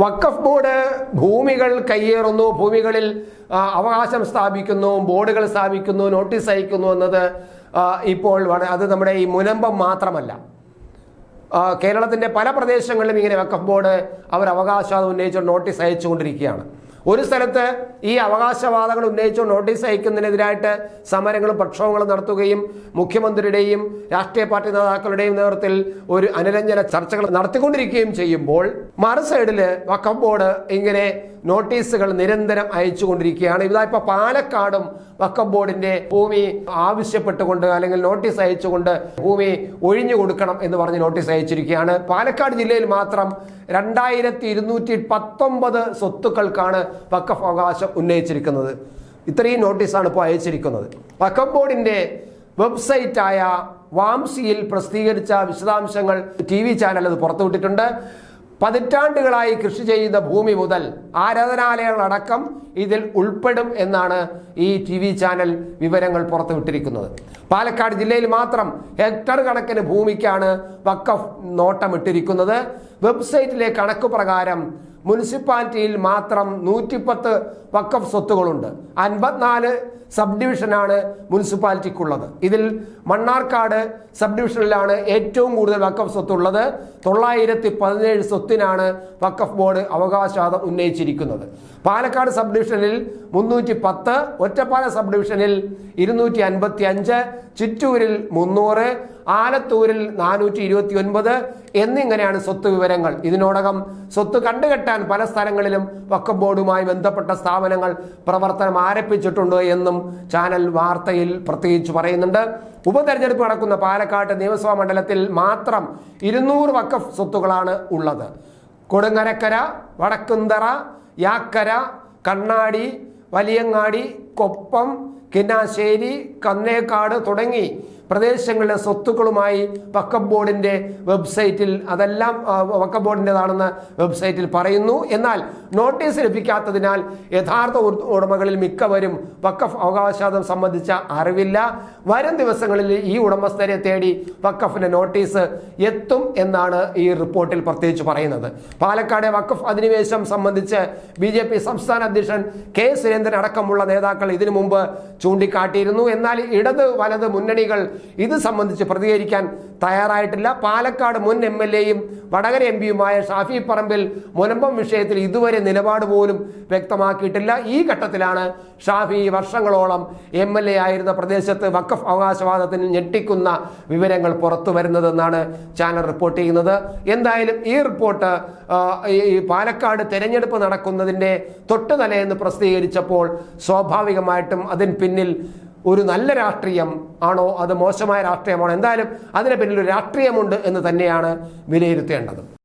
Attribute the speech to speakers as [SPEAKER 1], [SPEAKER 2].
[SPEAKER 1] വഖഫ് board ഭൂമികൾ കയ്യേറുന്നു ഭൂമികളിൽ അവകാശം സ്ഥാപിക്കുന്നു ബോർഡുകൾ സ്ഥാപിക്കുന്നു നോട്ടീസ് അയക്കുന്നു എന്നത് ഇപ്പോൾ അത് നമ്മുടെ ഈ മുനമ്പം മാത്രമല്ല. കേരളത്തിന്റെ പല പ്രദേശങ്ങളിലും ഇങ്ങനെ വക്കഫ് ബോർഡ് അവർ അവകാശവാദം ഉന്നയിച്ച് നോട്ടീസ് അയച്ചുകൊണ്ടിരിക്കുകയാണ്. ഒരു സ്ഥലത്ത് ഈ അവകാശവാദങ്ങൾ ഉന്നയിച്ചോ നോട്ടീസ് അയക്കുന്നതിനെതിരായിട്ട് സമരങ്ങളും പ്രക്ഷോഭങ്ങളും നടത്തുകയും മുഖ്യമന്ത്രിയുടെയും രാഷ്ട്രീയ പാർട്ടി നേതാക്കളുടെയും നേതൃത്വത്തിൽ ഒരു അനുരഞ്ജന ചർച്ചകൾ നടത്തിക്കൊണ്ടിരിക്കുകയും ചെയ്യുമ്പോൾ മറു സൈഡിൽ വക്കം ബോർഡ് ഇങ്ങനെ നോട്ടീസുകൾ നിരന്തരം അയച്ചുകൊണ്ടിരിക്കുകയാണ്. ഇതാ ഇപ്പൊ പാലക്കാടും വഖഫ് ബോർഡിന്റെ ഭൂമി ആവശ്യപ്പെട്ടുകൊണ്ട് അല്ലെങ്കിൽ നോട്ടീസ് അയച്ചുകൊണ്ട് ഭൂമി ഒഴിഞ്ഞു കൊടുക്കണം എന്ന് പറഞ്ഞ് നോട്ടീസ് അയച്ചിരിക്കുകയാണ്. പാലക്കാട് ജില്ലയിൽ മാത്രം രണ്ടായിരത്തി ഇരുന്നൂറ്റി പത്തൊമ്പത് സ്വത്തുക്കൾക്കാണ് വക്കഫ് അവകാശം ഉന്നയിച്ചിരിക്കുന്നത്. ഇത്രയും നോട്ടീസാണ് ഇപ്പോൾ അയച്ചിരിക്കുന്നത്. വക്കം ബോർഡിന്റെ വെബ്സൈറ്റായ വാംസിയിൽ പ്രസിദ്ധീകരിച്ച വിശദാംശങ്ങൾ ടി വി ചാനൽ അത് പുറത്തുവിട്ടിട്ടുണ്ട്. പതിറ്റാണ്ടുകളായി കൃഷി ചെയ്യുന്ന ഭൂമി മുതൽ ആരാധനാലയങ്ങളടക്കം ഇതിൽ ഉൾപ്പെടും എന്നാണ് ഈ ടി വി ചാനൽ വിവരങ്ങൾ പുറത്തുവിട്ടിരിക്കുന്നത്. പാലക്കാട് ജില്ലയിൽ മാത്രം ഹെക്ടർ കണക്കിന് ഭൂമിക്കാണ് വക്കഫ് നോട്ടമിട്ടിരിക്കുന്നത്. വെബ്സൈറ്റിലെ കണക്ക് പ്രകാരം മുനിസിപ്പാലിറ്റിയിൽ മാത്രം നൂറ്റിപ്പത്ത് വക്കഫ് സ്വത്തുകളുണ്ട്. അൻപത്തിനാല് സബ് ഡിവിഷനാണ് മുനിസിപ്പാലിറ്റിക്കുള്ളത്. ഇതിൽ മണ്ണാർക്കാട് സബ് ഡിവിഷനിലാണ് ഏറ്റവും കൂടുതൽ വക്കഫ് സ്വത്തുള്ളത്. തൊള്ളായിരത്തി പതിനേഴ് സ്വത്തിനാണ് വക്കഫ് ബോർഡ് അവകാശവാദം ഉന്നയിച്ചിരിക്കുന്നത്. പാലക്കാട് സബ് ഡിവിഷനിൽ മുന്നൂറ്റി പത്ത് ഒറ്റപ്പാല സബ് ഡിവിഷനിൽ ഇരുന്നൂറ്റി അൻപത്തി അഞ്ച് ചിറ്റൂരിൽ മുന്നൂറ് ആലത്തൂരിൽ നാനൂറ്റി ഇരുപത്തി ഒൻപത് എന്നിങ്ങനെയാണ് സ്വത്ത് വിവരങ്ങൾ. ഇതിനോടകം സ്വത്ത് കണ്ടുകെട്ടാൻ പല സ്ഥലങ്ങളിലും വക്കം ബോർഡുമായി ബന്ധപ്പെട്ട സ്ഥാപനങ്ങൾ പ്രവർത്തനം ആരംഭിച്ചിട്ടുണ്ട് എന്നും ചാനൽ വാർത്തയിൽ പ്രത്യേകിച്ച് പറയുന്നുണ്ട്. ഉപതെരഞ്ഞെടുപ്പ് നടക്കുന്ന പാലക്കാട് നിയമസഭാ മണ്ഡലത്തിൽ മാത്രം ഇരുന്നൂറ് വക്കഫ് സ്വത്തുകളാണ് ഉള്ളത്. കൊടുങ്ങരക്കര വടക്കുന്തറ യാക്കര കണ്ണാടി വലിയങ്ങാടി കൊപ്പം കിന്നാശ്ശേരി കന്നേക്കാട് തുടങ്ങി പ്രദേശങ്ങളിലെ സ്വത്തുക്കളുമായി വക്കഫ് ബോർഡിന്റെ വെബ്സൈറ്റിൽ അതെല്ലാം വക്കം ബോർഡിന്റെതാണെന്ന് വെബ്സൈറ്റിൽ പറയുന്നു. എന്നാൽ നോട്ടീസ് ലഭിക്കാത്തതിനാൽ യഥാർത്ഥ ഉടമകളിൽ മിക്കവരും വക്കഫ് അവകാശവാദം സംബന്ധിച്ച അറിവില്ല. വരും ദിവസങ്ങളിൽ ഈ ഉടമസ്ഥരെ തേടി വക്കഫിന്റെ നോട്ടീസ് എത്തും എന്നാണ് ഈ റിപ്പോർട്ടിൽ പ്രത്യേകിച്ച് പറയുന്നത്. പാലക്കാട് വക്കഫ് അധിനിവേശം സംബന്ധിച്ച് ബി ജെ പി സംസ്ഥാന അധ്യക്ഷൻ കെ സുരേന്ദ്രൻ അടക്കമുള്ള നേതാക്കൾ ഇതിനു മുമ്പ് ചൂണ്ടിക്കാട്ടിയിരുന്നു. എന്നാൽ ഇടത് വലത് മുന്നണികൾ ഇത് സംബന്ധിച്ച് പ്രതികരിക്കാൻ തയ്യാറായിട്ടില്ല. പാലക്കാട് മുൻ എം എൽ എയും വടകര എം പിയുമായ ഷാഫി പറമ്പിൽ മുനമ്പം വിഷയത്തിൽ ഇതുവരെ നിലപാട് പോലും വ്യക്തമാക്കിയിട്ടില്ല. ഈ ഘട്ടത്തിലാണ് ഷാഫി വർഷങ്ങളോളം എം എൽ എ ആയിരുന്ന പ്രദേശത്ത് വക്കഫ് അവകാശവാദത്തിന് ഞെട്ടിക്കുന്ന വിവരങ്ങൾ പുറത്തു വരുന്നതെന്നാണ് ചാനൽ റിപ്പോർട്ട് ചെയ്യുന്നത്. എന്തായാലും ഈ റിപ്പോർട്ട് ഈ പാലക്കാട് തെരഞ്ഞെടുപ്പ് നടക്കുന്നതിന്റെ തൊട്ടുതലയെന്ന് പ്രസിദ്ധീകരിച്ചപ്പോൾ സ്വാഭാവികമായിട്ടും അതിന് പിന്നിൽ ഒരു നല്ല രാഷ്ട്രീയം ആണോ? അത് മോശമായ രാഷ്ട്രീയമാണോ? എന്തായാലും അതിന് പിന്നിൽ ഒരു രാഷ്ട്രീയമുണ്ട് എന്ന് തന്നെയാണ് വിലയിരുത്തേണ്ടത്.